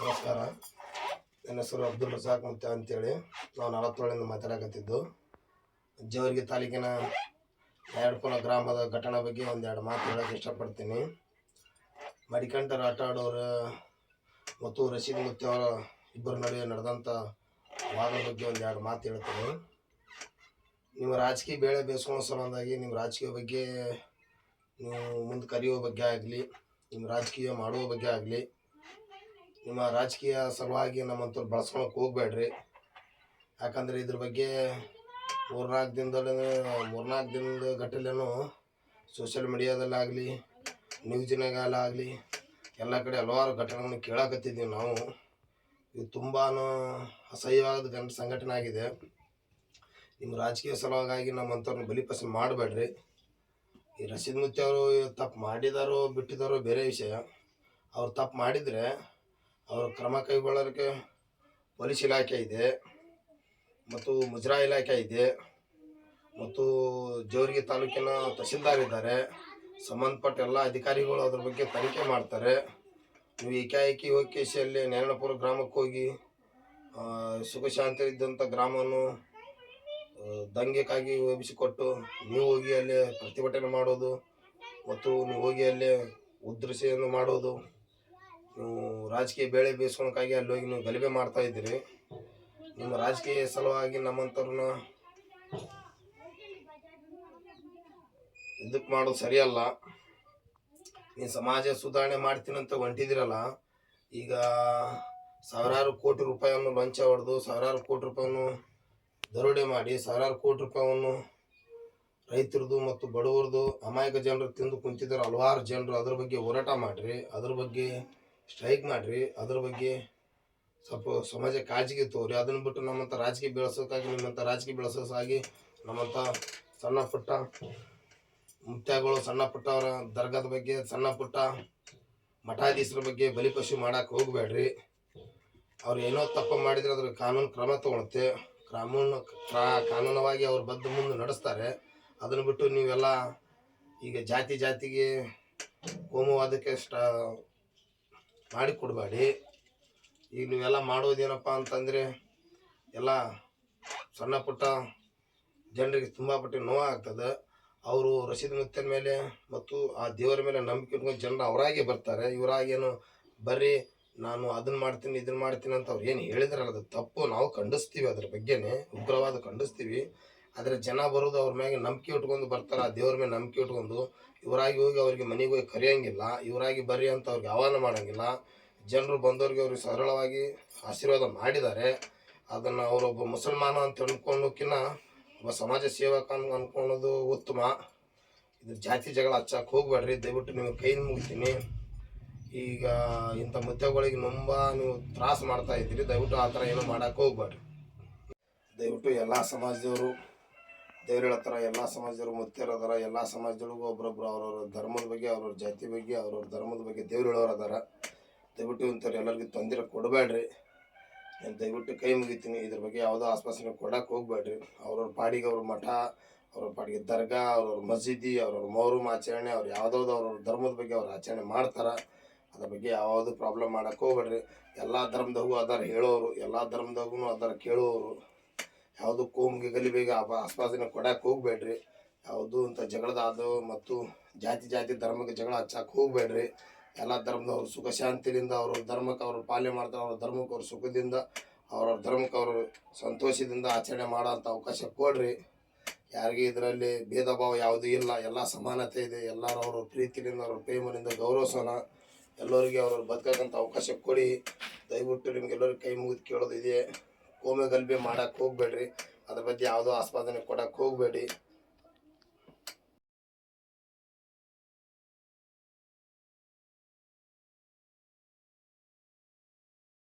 ನಮಸ್ಕಾರ. ನನ್ನ ಹೆಸರು ಅಬ್ದುಲ್ ರಜಾಕ್ ಅಂತ ಅಂತೇಳಿ ನಾವು ನಲವತ್ತೇಳರಿಂದ ಮಾತಾಡಕತ್ತಿದ್ದು ಜವರಿಗೆ ತಾಲೂಕಿನ ನಾಯಡ್ಪುರ ಗ್ರಾಮದ ಘಟನೆ ಬಗ್ಗೆ ಒಂದೆರಡು ಮಾತು ಹೇಳೋಕ್ಕೆ ಇಷ್ಟಪಡ್ತೀನಿ. ಮಡಿಕಂಠರು ಆಟ ಆಡೋರು ಮತ್ತು ರಶೀದ್ ಮತ್ತು ಅವರ ಇಬ್ಬರ ನಡುವೆ ನಡೆದಂಥ ವಾದದ ಬಗ್ಗೆ ಒಂದೆರಡು ಮಾತು ಹೇಳ್ತೀನಿ. ನಿಮ್ಮ ರಾಜಕೀಯ ಬೇಳೆ ಬೇಯಿಸ್ಕೊಳ್ಳೋ ಸಂಬಂಧಾಗಿ ನಿಮ್ಮ ರಾಜಕೀಯ ಬಗ್ಗೆ ನೀವು ಮುಂದೆ ಕರೆಯುವ ಬಗ್ಗೆ ಆಗಲಿ, ನಿಮ್ಮ ರಾಜಕೀಯ ಮಾಡುವ ಬಗ್ಗೆ ಆಗಲಿ ನಿಮ್ಮ ರಾಜಕೀಯ ಸಲುವಾಗಿ ನಮ್ಮಂಥವ್ರು ಬಳಸ್ಕೊಳಕ್ಕೆ ಹೋಗ್ಬೇಡ್ರಿ. ಯಾಕಂದ್ರೆ ಇದ್ರ ಬಗ್ಗೆ ಮೂರ್ನಾಲ್ಕು ದಿನದಲ್ಲೇ, ಮೂರ್ನಾಲ್ಕು ದಿನದ ಗಟ್ಟಲೆನೂ ಸೋಷಿಯಲ್ ಮೀಡಿಯಾದಲ್ಲಾಗಲಿ ನ್ಯೂಸಿನಾಗಲಾಗಲಿ ಎಲ್ಲ ಕಡೆ ಹಲವಾರು ಘಟನೆಗಳನ್ನ ಕೇಳಾಕತ್ತಿದ್ದೀವಿ ನಾವು. ಇದು ತುಂಬಾ ಅಸಹ್ಯವಾದ ಗಂಟ ಸಂಘಟನೆ ಆಗಿದೆ. ನಿಮ್ಮ ರಾಜಕೀಯ ಸಲುವಾಗಿ ನಮ್ಮಂಥವ್ರನ್ನ ಬಲಿಪಸ ಮಾಡಬೇಡ್ರಿ. ಈ ರಶೀದ್ ಮುತ್ತಿ ಅವರು ತಪ್ಪು ಮಾಡಿದಾರೋ ಬಿಟ್ಟಿದಾರೋ ಬೇರೆ ವಿಷಯ. ಅವ್ರು ತಪ್ಪು ಮಾಡಿದರೆ ಅವರು ಕ್ರಮ ಕೈಗೊಳ್ಳೋದಕ್ಕೆ ಪೊಲೀಸ್ ಇಲಾಖೆ ಇದೆ, ಮತ್ತು ಮುಜರಾ ಇಲಾಖೆ ಇದೆ, ಮತ್ತು ಜೋರಿಗೆ ತಾಲೂಕಿನ ತಹಸೀಲ್ದಾರ್ ಇದ್ದಾರೆ. ಸಂಬಂಧಪಟ್ಟ ಎಲ್ಲ ಅಧಿಕಾರಿಗಳು ಅದ್ರ ಬಗ್ಗೆ ತನಿಖೆ ಮಾಡ್ತಾರೆ. ನೀವು ಏಕಾಏಕಿ ಓಕೆಸಿಯಲ್ಲಿ ಕೇಸಿಯಲ್ಲಿ ನೇರಣಪುರ ಗ್ರಾಮಕ್ಕೆ ಹೋಗಿ ಸುಖ ಶಾಂತಿ ಇದ್ದಂಥ ಗ್ರಾಮವನ್ನು ದಂಗೆಗಾಗಿ ಒಪ್ಪಿಸಿಕೊಟ್ಟು ನೀವು ಹೋಗಿ ಅಲ್ಲಿ ಪ್ರತಿಭಟನೆ ಮಾಡೋದು, ಮತ್ತು ನೀವು ಹೋಗಿ ಅಲ್ಲಿ ಉದ್ರಿಸೆಯನ್ನು ಮಾಡೋದು ನೀವು ರಾಜಕೀಯ ಬೇಳೆ ಬೇಯಿಸ್ಕೊಳಕ್ಕಾಗಿ ಅಲ್ಲಿ ಹೋಗಿ ನೀವು ಗಲಭೆ ಮಾಡ್ತಾ ಇದ್ದೀರಿ. ನಿಮ್ಮ ರಾಜಕೀಯ ಸಲುವಾಗಿ ನಮ್ಮಂಥವ್ರನ್ನ ಇದಕ್ಕೆ ಮಾಡೋದು ಸರಿಯಲ್ಲ. ನೀವು ಸಮಾಜ ಸುಧಾರಣೆ ಮಾಡ್ತೀನಂತ ಹೊಂಟಿದಿರಲ್ಲ ಈಗ ಸಾವಿರಾರು ಕೋಟಿ ರೂಪಾಯಿಯನ್ನು ಲಂಚ ಹೊಡೆದು, ಸಾವಿರಾರು ಕೋಟಿ ರೂಪಾಯಿಯನ್ನು ದರೋಡೆ ಮಾಡಿ, ಸಾವಿರಾರು ಕೋಟಿ ರೂಪಾಯಿಯನ್ನು ರೈತರದು ಮತ್ತು ಬಡವರದು ಅಮಾಯಕ ಜನರು ತಿಂದು ಕುಂತಿದ್ದಾರೆ, ಹಲವಾರು ಜನರು ಅದ್ರ ಬಗ್ಗೆ ಹೋರಾಟ ಮಾಡಿರಿ. ಅದ್ರ ಬಗ್ಗೆ ಸ್ಟ್ರೈಕ್ ಮಾಡಿರಿ. ಅದ್ರ ಬಗ್ಗೆ ಸ್ವಲ್ಪ ಸಮಾಜ ಕಾಳಜಿಗೆ ತೋರಿ. ಅದನ್ನು ಬಿಟ್ಟು ನಮ್ಮಂಥ ರಾಜಕೀಯ ಬೆಳೆಸೋಕ್ಕಾಗಿ ನಿಮ್ಮಂಥ ರಾಜಕೀಯ ಬೆಳೆಸೋಕ್ಕಾಗಿ ನಮ್ಮಂಥ ಸಣ್ಣ ಪುಟ್ಟ ಮುತ್ಯಾಗಳು, ಸಣ್ಣ ಪುಟ್ಟವರ ದರ್ಗಾದ ಬಗ್ಗೆ, ಸಣ್ಣ ಪುಟ್ಟ ಮಠಾಧೀಶರ ಬಗ್ಗೆ ಬಲಿಪಶು ಮಾಡೋಕೆ ಹೋಗಬೇಡ್ರಿ. ಅವ್ರು ಏನೋ ತಪ್ಪು ಮಾಡಿದ್ರೆ ಅದ್ರ ಕಾನೂನು ಕ್ರಮ ತಗೊಳುತ್ತೆ. ಕಾನೂನು ಕಾನೂನವಾಗಿ ಅವ್ರು ಬದ್ಧ ಮುಂದೆ ನಡೆಸ್ತಾರೆ. ಅದನ್ನು ಬಿಟ್ಟು ನೀವೆಲ್ಲ ಈಗ ಜಾತಿ ಜಾತಿಗೆ ಕೋಮುವಾದಕ್ಕೆ ಸ್ಟ ಮಾಡಿ ಕೊಡಬೇಡಿ. ಈಗ ನೀವೆಲ್ಲ ಮಾಡೋದೇನಪ್ಪ ಅಂತಂದರೆ, ಎಲ್ಲ ಸಣ್ಣ ಪುಟ್ಟ ಜನರಿಗೆ ತುಂಬ ಪಟ್ಟಿ ನೋವಾಗ್ತದೆ ಅವರು ರಸೀದ್ ಮುತ್ತಿನ ಮೇಲೆ ಮತ್ತು ಆ ದೇವರ ಮೇಲೆ ನಂಬಿಕೆ ಇಟ್ಕೊಂಡು ಜನರು ಅವರಾಗೆ ಬರ್ತಾರೆ. ಇವರಾಗೇನು ಬರ್ರಿ, ನಾನು ಅದನ್ನ ಮಾಡ್ತೀನಿ ಇದನ್ನ ಮಾಡ್ತೀನಿ ಅಂತ ಅವ್ರು ಏನು ಹೇಳಿದ್ರಲ್ಲ, ಅದು ತಪ್ಪು. ನಾವು ಖಂಡಿಸ್ತೀವಿ ಅದ್ರ ಬಗ್ಗೆನೇ, ಉಗ್ರವಾದ ಖಂಡಿಸ್ತೀವಿ. ಆದರೆ ಜನ ಬರೋದು ಅವ್ರ ಮ್ಯಾಗೆ ನಂಬಿಕೆ ಇಟ್ಕೊಂಡು ಬರ್ತಾರೆ, ದೇವ್ರ ಮೇಲೆ ನಂಬಿಕೆ ಇಟ್ಕೊಂಡು ಇವರಾಗಿ ಹೋಗಿ ಅವ್ರಿಗೆ ಮನೆಗೆ ಹೋಗಿ ಕರೆಯೋಂಗಿಲ್ಲ, ಇವರಾಗಿ ಬರ್ರಿ ಅಂತ ಅವ್ರಿಗೆ ಆಹ್ವಾನ ಮಾಡೋಂಗಿಲ್ಲ. ಜನರು ಬಂದವ್ರಿಗೆ ಅವ್ರಿಗೆ ಸರಳವಾಗಿ ಆಶೀರ್ವಾದ ಮಾಡಿದ್ದಾರೆ. ಅದನ್ನು ಅವರೊಬ್ಬ ಮುಸಲ್ಮಾನ ಅಂತ ಅನ್ಕೊಳ್ಳೋಕ್ಕಿಂತ ಒಬ್ಬ ಸಮಾಜ ಸೇವಕ ಅನ್ ಅನ್ಕೊಳ್ಳೋದು ಉತ್ತಮ. ಇದು ಜಾತಿ ಜಗಳ ಹಚ್ಚಕ್ಕೆ ಹೋಗ್ಬೇಡ್ರಿ, ದಯವಿಟ್ಟು ನೀವು ಕೈ ಮುಗಿತೀನಿ. ಈಗ ಇಂಥ ಮುದ್ದೆಗಳಿಗೆ ತುಂಬ ನೀವು ತ್ರಾಸ ಮಾಡ್ತಾ ಇದ್ದೀರಿ, ದಯವಿಟ್ಟು ಆ ಥರ ಏನೂ ಮಾಡಕ್ಕೆ ಹೋಗ್ಬೇಡ್ರಿ. ದಯವಿಟ್ಟು ಎಲ್ಲ ಸಮಾಜದವರು ದೇವ್ರ ಹೇಳ್ತಾರ ಎಲ್ಲ ಸಮಾಜದವರು ಮುತ್ತೇರು ಅದಾರ ಎಲ್ಲ ಸಮಾಜದೊಳಗೂ ಒಬ್ರೊಬ್ರು ಅವ್ರವ್ರ ಧರ್ಮದ ಬಗ್ಗೆ, ಅವ್ರವ್ರ ಜಾತಿ ಬಗ್ಗೆ, ಅವ್ರವ್ರ ಧರ್ಮದ ಬಗ್ಗೆ ದೇವ್ರು ಹೇಳೋರು ಅದಾರ. ದಯವಿಟ್ಟು ಇಂಥವ್ರು ಎಲ್ಲರಿಗೂ ತೊಂದರೆ ಕೊಡಬೇಡ್ರಿ ನಾನು ದಯವಿಟ್ಟು ಕೈ ಮುಗಿತೀನಿ. ಇದ್ರ ಬಗ್ಗೆ ಯಾವುದೋ ಆಸ್ಪಾಸನೆ ಕೊಡಕ್ಕೆ ಹೋಗ್ಬೇಡ್ರಿ ಅವ್ರವ್ರ ಪಾಡಿಗೆ ಅವ್ರ ಮಠ, ಅವ್ರವ್ರ ಪಾಡಿಗೆ ದರ್ಗಾ, ಅವ್ರವ್ರ ಮಸೀದಿ, ಅವ್ರವ್ರ ಮೌರೂಮ್ ಆಚರಣೆ, ಅವ್ರು ಯಾವುದಾವ್ದು ಅವ್ರವ್ರ ಧರ್ಮದ ಬಗ್ಗೆ ಅವ್ರು ಆಚರಣೆ ಮಾಡ್ತಾರೆ. ಅದ್ರ ಬಗ್ಗೆ ಯಾವುದು ಪ್ರಾಬ್ಲಮ್ ಮಾಡಕ್ಕೆ ಹೋಗ್ಬೇಡ್ರಿ ಎಲ್ಲ ಧರ್ಮದಾಗೂ ಅದಾರ ಹೇಳೋರು, ಎಲ್ಲ ಧರ್ಮದಾಗೂ ಅದಾರ ಕೇಳೋರು. ಯಾವುದು ಕೋಮ್ಗೆ ಗಲಿಬೇಗ ಆಸ್ಪಾಸನೆ ಕೊಡಕ್ಕೆ ಹೋಗ್ಬೇಡ್ರಿ. ಯಾವುದು ಅಂತ ಜಗಳದಾದು ಮತ್ತು ಜಾತಿ ಜಾತಿ ಧರ್ಮಕ್ಕೆ ಜಗಳ ಹಚ್ಚಕ್ಕೆ ಹೋಗ್ಬೇಡ್ರಿ. ಎಲ್ಲ ಧರ್ಮದವ್ರು ಸುಖ ಶಾಂತಿಯಿಂದ ಅವ್ರ ಧರ್ಮಕ್ಕೆ ಅವರು ಪಾಲನೆ ಮಾಡ್ತಾರೆ, ಅವ್ರ ಧರ್ಮಕ್ಕೆ ಅವ್ರ ಸುಖದಿಂದ ಅವ್ರವ್ರ ಧರ್ಮಕ್ಕೆ ಅವರು ಸಂತೋಷದಿಂದ ಆಚರಣೆ ಮಾಡೋಂಥ ಅವಕಾಶ ಕೊಡ್ರಿ. ಯಾರಿಗೆ ಇದರಲ್ಲಿ ಭೇದ ಭಾವ ಯಾವುದೂ ಇಲ್ಲ, ಎಲ್ಲ ಸಮಾನತೆ ಇದೆ, ಎಲ್ಲರೂ ಅವ್ರ ಪ್ರೀತಿಯಿಂದ, ಅವ್ರ ಪ್ರೇಮದಿಂದ ಗೌರವಿಸೋಣ. ಎಲ್ಲರಿಗೆ ಅವ್ರವ್ರು ಬದುಕಕ್ಕಂಥ ಅವಕಾಶ ಕೊಡಿ. ದಯವಿಟ್ಟು ನಿಮ್ಗೆಲ್ಲರಿಗೆ ಕೈ ಮುಗಿದು ಕೇಳೋದು ಇದೆ. ಕೋಮೆ ಗಲಭೆ ಮಾಡಕ್ಕೆ ಹೋಗ್ಬೇಡ್ರಿ. ಅದ್ರ ಬಗ್ಗೆ ಯಾವುದೋ ಆಸ್ಪಾದನೆ ಕೊಡಕ್ಕೆ ಹೋಗಬೇಡಿ